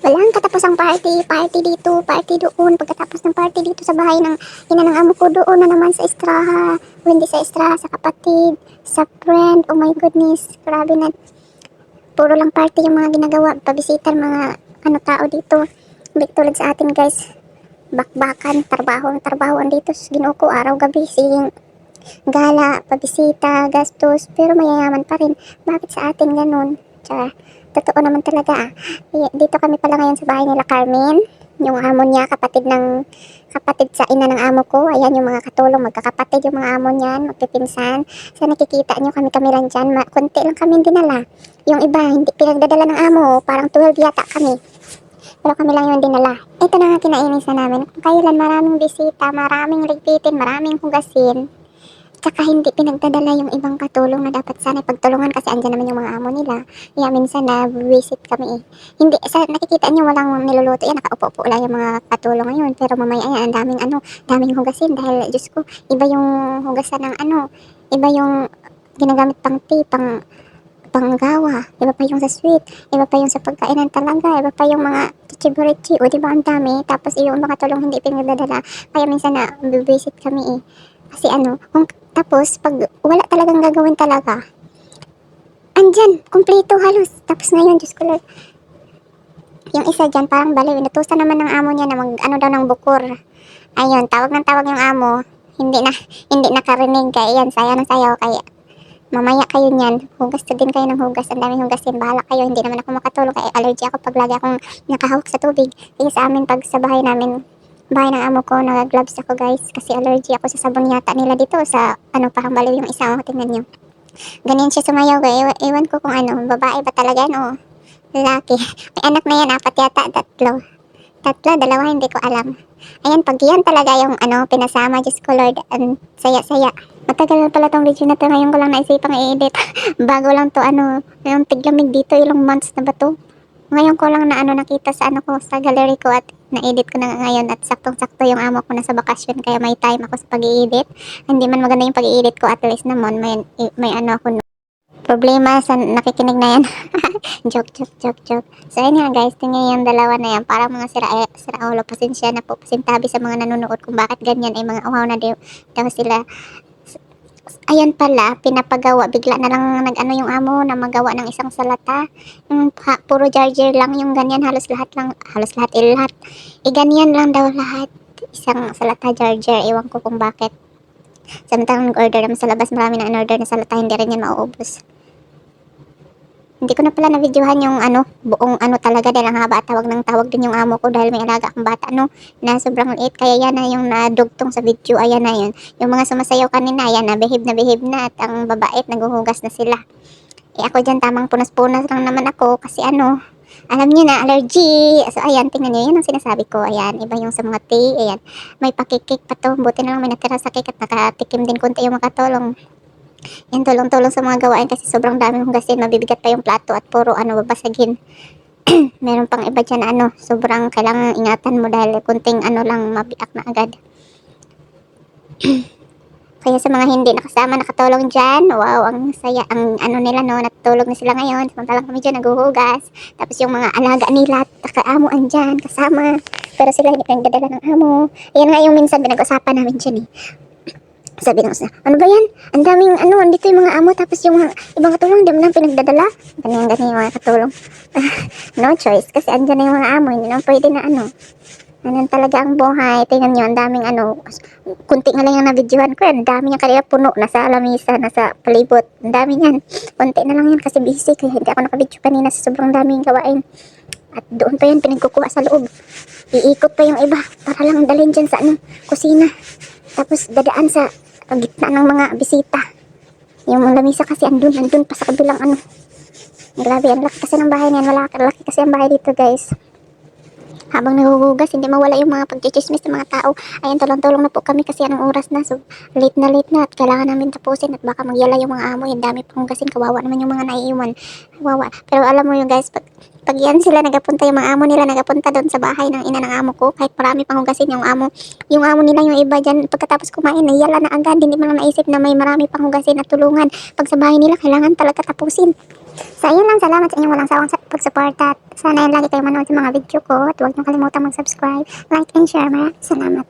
Walang katapos ang party, party dito, party doon. Pagkatapos ng party dito sa bahay ng ina ng amo ko doon na naman sa estraha. Hindi sa estraha, sa kapatid, sa friend. Oh my goodness, grabe na. Puro lang party yung mga ginagawa. Pabisitan mga ano tao dito. Hindi tulad sa atin guys. Bakbakan, trabaho, trabaho dito. Ginoo ko araw-gabi. Singing gala, pabisita, gastos. Pero mayayaman pa rin. Bakit sa atin ganun? Tsaka, totoo naman talaga ah. Y- Dito kami pala ngayon sa bahay nila Carmen. Yung amo niya, kapatid ng kapatid sa ina ng amo ko. Ayan yung mga katulong, magkakapatid yung mga amo niyan, magpipinsan. Sa nakikita nyo kami-kami lang dyan, ma- konti lang kami dinala. Yung iba, hindi pinagdadala ng amo, parang 12 yata kami. Pero kami lang yung dinala. Ito na nga kinainisan namin. Kung kailan maraming bisita, maraming ligpitin, maraming hugasin. Tsaka hindi pinagdadala yung ibang katulong na dapat sana pagtulungan kasi andyan naman yung mga amo nila. Kaya minsan na visit kami eh. Hindi, sa nakikita nyo walang niluluto yan, nakaupo-upo lang yung mga katulong ngayon. Pero mamaya yan, ang daming ano, daming hugasin dahil, Diyos ko, iba yung hugasan ng ano, iba yung ginagamit pang tea, pang panggawa, iba pa yung sa sweet, iba pa yung sa pagkainan talaga, iba pa yung mga chichiburichi, o di ba ang dami, tapos yung mga tulong hindi pinagdadala, kaya minsan na visit kami eh. Kasi ano, kung, tapos pag wala talagang gagawin talaga, andyan, kumpleto halos. Tapos ngayon, Diyos ko Lord, yung isa dyan, parang baliw, inutusan naman ng amo niya na mag, ano daw ng bukur. Ayun, tawag ng tawag yung amo, hindi na, hindi nakarinig, kaya yan, sayaw ng sayaw, kaya mamaya kayo niyan, hugas na din kayo ng hugas, ang daming hugasin, bahala kayo, hindi naman ako makatulong, kaya allergy ako pag lagi akong nakahawak sa tubig. Kaya sa amin, pag sa bahay namin, bahay ng amo ko, nag-gloves ako guys, kasi allergy ako sa sabon yata nila dito, sa ano, parang baliw yung isa, oh, tingnan nyo. Ganyan siya sumayaw, guys. Ewan, ewan ko kung ano, babae ba talaga yan, o lalaki. May anak na yan, apat yata, tatlo. Tatlo, dalawa, hindi ko alam. Ayan, pag yan talaga yung ano, pinasama, Diyos ko Lord, ang saya-saya. Matagal pala tong video na to, ngayon ko lang naisipang i-edit. Bago lang to, ano, yung tiglamig dito, ilang months na ba to? Ngayon ko lang na ano nakita sa ano ko, sa gallery ko at na-edit ko na nga ngayon at saktong-sakto yung amo ko nasa bakasyon kaya may time ako sa pag-i-edit. Hindi man maganda yung pag-i-edit ko at least naman may, may ano ako. Problema sa nakikinig na yan. joke, joke, joke, joke. So nga guys, tingnan yung dalawa na yan. Para mga sira, sira ulo, pasensya na po, pasintabi sa mga nanonood kung bakit ganyan ay mga uhaw na daw sila ayan pala, pinapagawa, bigla na lang nag-ano yung amo na magawa ng isang salata. Yung ha, puro jar-jar lang yung ganyan, halos lahat lang, halos lahat, eh, lahat. E ganyan lang daw lahat. Isang salata jar-jar, ewan ko kung bakit. Samantalang order naman sa labas, marami na in-order na salata, hindi rin yan mauubos. Hindi ko na pala na-videohan yung ano, buong ano talaga dahil ang haba at tawag ng tawag din yung amo ko dahil may alaga akong bata no, na sobrang liit. Kaya yan na yung nadugtong sa video, ayan na yun. Yung mga sumasayaw kanina, ayan na, behave na behave na at ang babait, naghuhugas na sila. Eh ako dyan, tamang punas-punas lang naman ako kasi ano, alam niyo na, allergy. So ayan, tingnan niyo, yan ang sinasabi ko. Ayan, iba yung sa mga tea, ayan. May pakikik pa to, buti na lang may natira sa cake at nakatikim din konti yung makatulong. Yan, tulong-tulong sa mga gawain kasi sobrang daming hugasin. Mabibigat pa yung plato at puro ano, babasagin. Meron pang iba dyan ano, sobrang kailangan ingatan mo dahil kunting ano lang, mabiak na agad. Kaya sa mga hindi nakasama, nakatulong dyan, wow, ang saya, ang ano nila no, natutulog na sila ngayon, samantalang kami dyan naghuhugas. Tapos yung mga alaga nila, kaamo andyan, kasama. Pero sila hindi pinagdadala ng amo. Ayan nga yung minsan pinag-usapan namin dyan eh. Sabi ng isa, ano ba yan? Ang daming ano, andito yung mga amo, tapos yung ibang katulong, di mo lang pinagdadala. Ganyan, ganyan yung mga katulong. no choice, kasi andyan na yung mga amo, hindi naman pwede na ano. Ganun talaga ang buhay. Tingnan nyo, ang daming ano, kunti nga lang yung nabidyohan ko yan. Ang dami niya kanila puno, nasa alamisa, nasa palibot. Ang dami niyan. Kunti na lang yan kasi busy, kaya hindi ako nakabidyo kanina sa sobrang daming gawain. At doon pa yan pinagkukuha sa loob. Iikot pa yung iba para lang dalhin dyan sa ano, kusina. Tapos dadaan sa gitna ng mga bisita. Yung mga lamisa kasi andun, andun pa sa kabilang ano. Grabe, ang laki kasi ng bahay niyan. Malaki, laki kasi ang bahay dito guys. Habang nagugugas, hindi mawala yung mga pagchichismis ng mga tao. Ayan, tulong-tulong na po kami kasi anong oras na. So, late na late na at kailangan namin tapusin at baka magyala yung mga amo. Yung dami pang hugasin. Kawawa naman yung mga naiiwan. Kawawa. Pero alam mo yung guys, pag, pag yan sila nagapunta, yung mga amo nila nagapunta doon sa bahay ng ina ng amo ko, kahit marami pang hugasin yung amo, yung amo nila yung iba dyan, pagkatapos kumain, nayala na agad, hindi mo lang naisip na may marami pang hugasin at tulungan. Pag sa bahay nila, kailangan talaga tapusin. So, ayun lang. Salamat sa inyong walang sawang sa- pagsuporta. Sana yan lagi kayo manood sa mga video ko. At huwag niyo kalimutan mag-subscribe, like, and share. Maraming salamat.